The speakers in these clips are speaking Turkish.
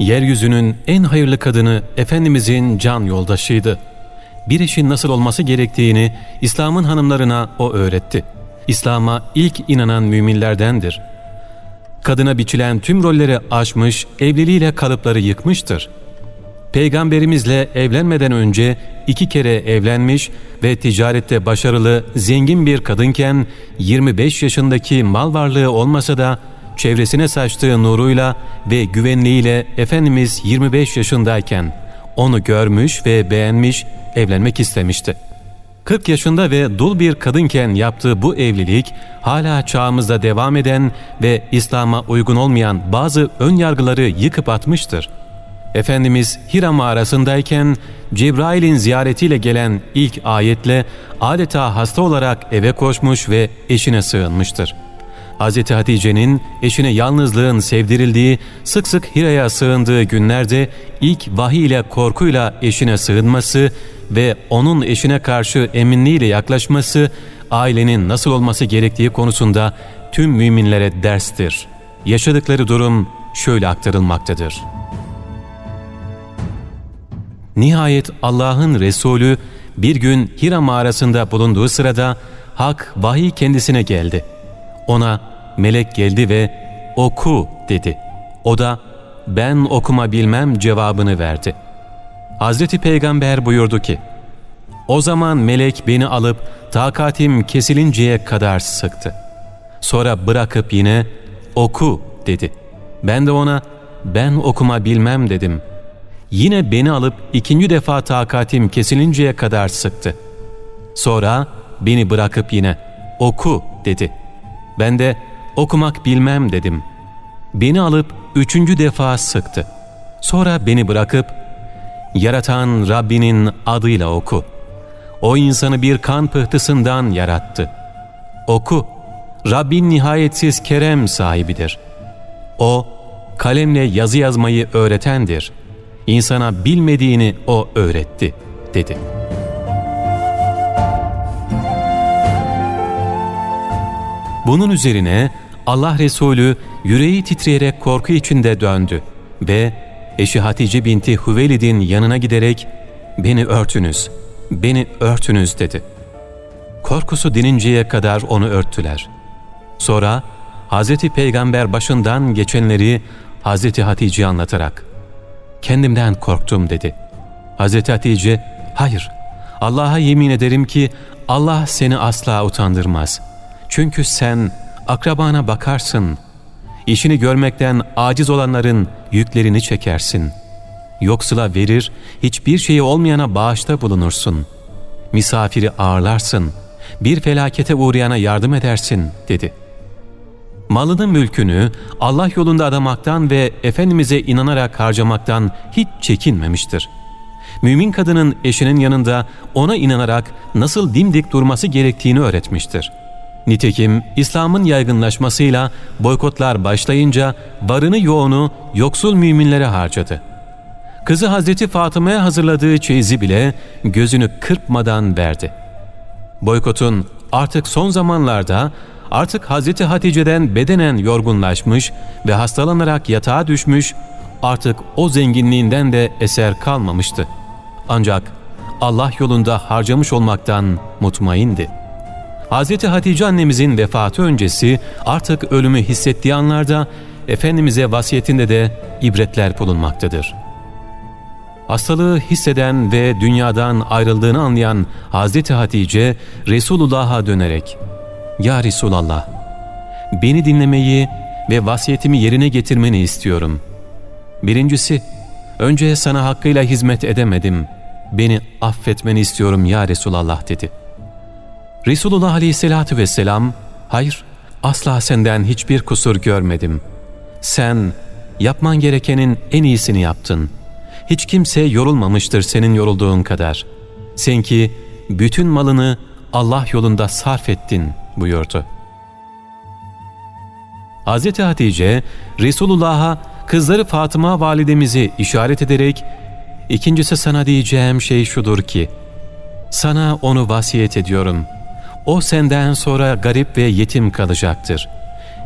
Yeryüzünün en hayırlı kadını Efendimizin can yoldaşıydı. Bir eşin nasıl olması gerektiğini İslam'ın hanımlarına o öğretti. İslam'a ilk inanan müminlerdendir. Kadına biçilen tüm rolleri aşmış, evliliğiyle kalıpları yıkmıştır. Peygamberimizle evlenmeden önce iki kere evlenmiş ve ticarette başarılı, zengin bir kadınken 25 yaşındaki mal varlığı olmasa da çevresine saçtığı nuruyla ve güvenliğiyle Efendimiz 25 yaşındayken onu görmüş ve beğenmiş, evlenmek istemişti. 40 yaşında ve dul bir kadınken yaptığı bu evlilik hala çağımızda devam eden ve İslam'a uygun olmayan bazı ön yargıları yıkıp atmıştır. Efendimiz Hira mağarasındayken Cebrail'in ziyaretiyle gelen ilk ayetle adeta hasta olarak eve koşmuş ve eşine sığınmıştır. Hz. Hatice'nin eşine yalnızlığın sevdirildiği, sık sık Hira'ya sığındığı günlerde ilk vahiy ile korkuyla eşine sığınması ve onun eşine karşı eminliğiyle yaklaşması, ailenin nasıl olması gerektiği konusunda tüm müminlere derstir. Yaşadıkları durum şöyle aktarılmaktadır. Nihayet Allah'ın Resulü bir gün Hira mağarasında bulunduğu sırada Hak vahiy kendisine geldi. Ona melek geldi ve oku dedi. O da ben okuma bilmem cevabını verdi. Hazreti Peygamber buyurdu ki o zaman melek beni alıp takatim kesilinceye kadar sıktı. Sonra bırakıp yine oku dedi. Ben de ona ben okuma bilmem dedim. Yine beni alıp ikinci defa takatim kesilinceye kadar sıktı. Sonra beni bırakıp yine oku dedi. Ben de okumak bilmem dedim. Beni alıp üçüncü defa sıktı. Sonra beni bırakıp yaratan Rabbinin adıyla oku. O insanı bir kan pıhtısından yarattı. Oku. Rabbin nihayetsiz kerem sahibidir. O kalemle yazı yazmayı öğretendir. İnsana bilmediğini o öğretti, dedi. Bunun üzerine Allah Resulü yüreği titreyerek korku içinde döndü ve eşi Hatice binti Hüvelid'in yanına giderek ''Beni örtünüz, beni örtünüz.'' dedi. Korkusu dininceye kadar onu örttüler. Sonra Hz. Peygamber başından geçenleri Hz. Hatice'ye anlatarak ''Kendimden korktum.'' dedi. Hz. Hatice ''Hayır, Allah'a yemin ederim ki Allah seni asla utandırmaz. Çünkü sen akrabana bakarsın. İşini görmekten aciz olanların yüklerini çekersin. Yoksula verir, hiçbir şeyi olmayana bağışta bulunursun. Misafiri ağırlarsın. Bir felakete uğrayana yardım edersin, dedi. Malını mülkünü Allah yolunda adamaktan ve Efendimiz'e inanarak harcamaktan hiç çekinmemiştir. Mümin kadının eşinin yanında ona inanarak nasıl dimdik durması gerektiğini öğretmiştir.'' Nitekim İslam'ın yaygınlaşmasıyla boykotlar başlayınca varını yoğunu yoksul müminlere harcadı. Kızı Hazreti Fatıma'ya hazırladığı çeyizi bile gözünü kırpmadan verdi. Boykotun artık son zamanlarda artık Hazreti Hatice'den bedenen yorgunlaşmış ve hastalanarak yatağa düşmüş, artık o zenginliğinden de eser kalmamıştı. Ancak Allah yolunda harcamış olmaktan mutmaindi.'' Hz. Hatice annemizin vefatı öncesi artık ölümü hissettiği anlarda Efendimiz'e vasiyetinde de ibretler bulunmaktadır. Hastalığı hisseden ve dünyadan ayrıldığını anlayan Hz. Hatice Resulullah'a dönerek ''Ya Resulallah, beni dinlemeyi ve vasiyetimi yerine getirmeni istiyorum. Birincisi, önce sana hakkıyla hizmet edemedim, beni affetmeni istiyorum ya Resulallah.'' dedi.'' Resulullah Aleyhisselatü Vesselam, hayır asla senden hiçbir kusur görmedim. Sen yapman gerekenin en iyisini yaptın. Hiç kimse yorulmamıştır senin yorulduğun kadar. Sen ki bütün malını Allah yolunda sarf ettin buyurdu. Hz. Hatice, Resulullah'a kızları Fatıma validemizi işaret ederek, ikincisi sana diyeceğim şey şudur ki, sana onu vasiyet ediyorum.'' O senden sonra garip ve yetim kalacaktır.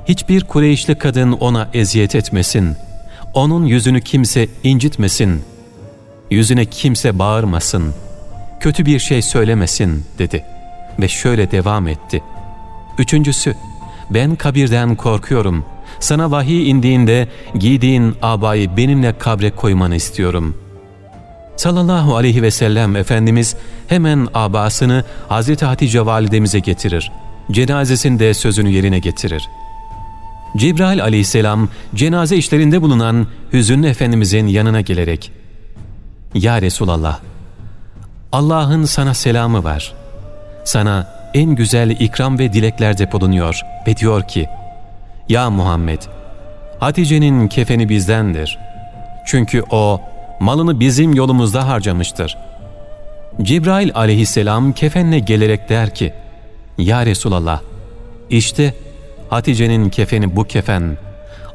Hiçbir Kureyşli kadın ona eziyet etmesin. Onun yüzünü kimse incitmesin. Yüzüne kimse bağırmasın. Kötü bir şey söylemesin dedi. Ve şöyle devam etti. Üçüncüsü, ben kabirden korkuyorum. Sana vahiy indiğinde giydiğin abayı benimle kabre koymanı istiyorum. Sallallahu aleyhi ve sellem Efendimiz hemen abasını Hazreti Hatice validemize getirir. Cenazesinde sözünü yerine getirir. Cebrail aleyhisselam cenaze işlerinde bulunan hüzünlü Efendimizin yanına gelerek ''Ya Resulallah, Allah'ın sana selamı var. Sana en güzel ikram ve dileklerde bulunuyor ve diyor ki ''Ya Muhammed, Hatice'nin kefeni bizdendir. Çünkü o malını bizim yolumuzda harcamıştır.'' Cebrail aleyhisselam kefenle gelerek der ki ''Ya Resulallah, işte Hatice'nin kefeni bu kefen.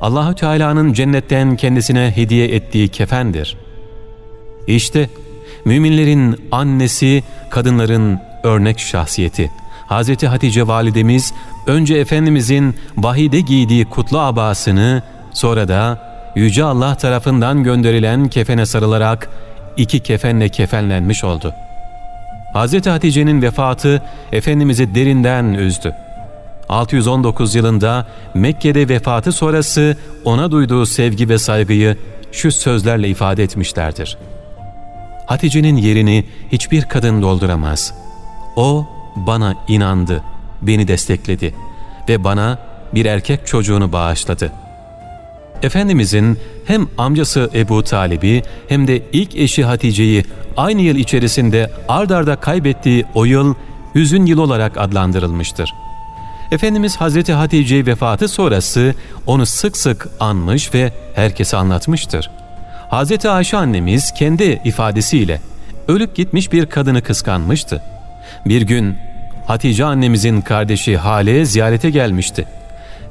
Allahü Teala'nın cennetten kendisine hediye ettiği kefendir. İşte müminlerin annesi, kadınların örnek şahsiyeti. Hz. Hatice validemiz önce Efendimizin vahide giydiği kutlu abasını sonra da Yüce Allah tarafından gönderilen kefene sarılarak iki kefenle kefenlenmiş oldu. Hz. Hatice'nin vefatı Efendimiz'i derinden üzdü. 619 yılında Mekke'de vefatı sonrası ona duyduğu sevgi ve saygıyı şu sözlerle ifade etmişlerdir. Hatice'nin yerini hiçbir kadın dolduramaz. O bana inandı, beni destekledi ve bana bir erkek çocuğunu bağışladı. Efendimizin hem amcası Ebu Talib'i hem de ilk eşi Hatice'yi aynı yıl içerisinde ard arda kaybettiği o yıl hüzün yıl olarak adlandırılmıştır. Efendimiz Hazreti Hatice vefatı sonrası onu sık sık anmış ve herkese anlatmıştır. Hazreti Ayşe annemiz kendi ifadesiyle ölüp gitmiş bir kadını kıskanmıştı. Bir gün Hatice annemizin kardeşi Hale ziyarete gelmişti.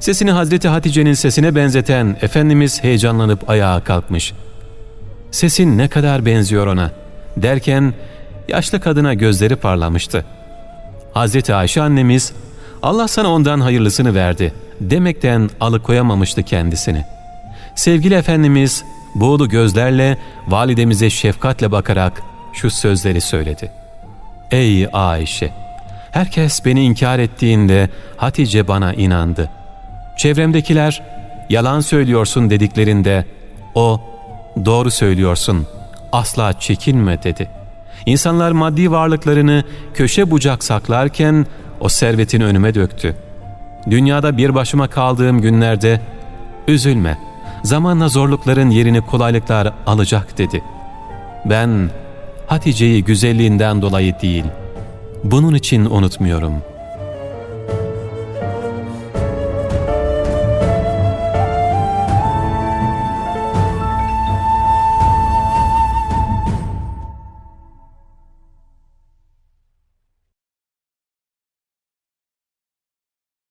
Sesini Hazreti Hatice'nin sesine benzeten Efendimiz heyecanlanıp ayağa kalkmış. Sesin ne kadar benziyor ona derken yaşlı kadına gözleri parlamıştı. Hazreti Ayşe annemiz Allah sana ondan hayırlısını verdi demekten alıkoyamamıştı kendisini. Sevgili Efendimiz buğulu gözlerle validemize şefkatle bakarak şu sözleri söyledi. Ey Ayşe! Herkes beni inkar ettiğinde Hatice bana inandı. Çevremdekiler yalan söylüyorsun dediklerinde o doğru söylüyorsun asla çekinme dedi. İnsanlar maddi varlıklarını köşe bucak saklarken o servetini önüme döktü. Dünyada bir başıma kaldığım günlerde üzülme zamanla zorlukların yerini kolaylıklar alacak dedi. Ben Hatice'yi güzelliğinden dolayı değil bunun için unutmuyorum.